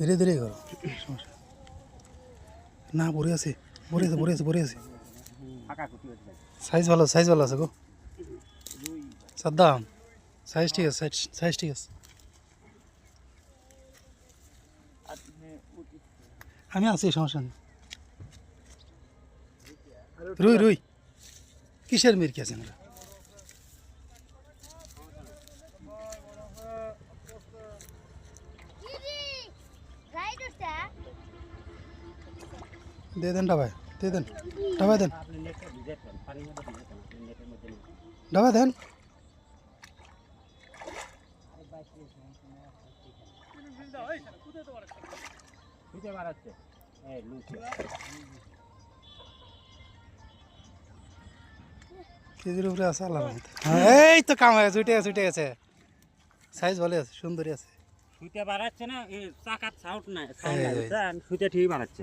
ধীরে ধীরে করো। না পড়ে আছে পড়ে আছে পড়ে আছে পড়ে আছে। সাইজ ভালো সাইজ ভালো আছে গো। সাদ্দাম সাইজ ঠিক আছে সাইজ ঠিক আছে। আমি আছি সমস্যা নেই। রুই রুই। কিসের মির কি আছে আমরা দিয়ে দেন ডাবায় দিয়ে দেন ডাবায় দেন। ডাবায় দেন। কেজির উপরে আছে আল্লাহ হ্যাঁ, এই তো কাম হয়ে ছুটে গেছে ছুটে গেছে। সাইজ ভালো আছে সুন্দরই আছে। ছুটে বাড়াচ্ছে না চাকার সাউন্ড নাই এই, এই। ছুটে ঠিক বাড়াচ্ছে।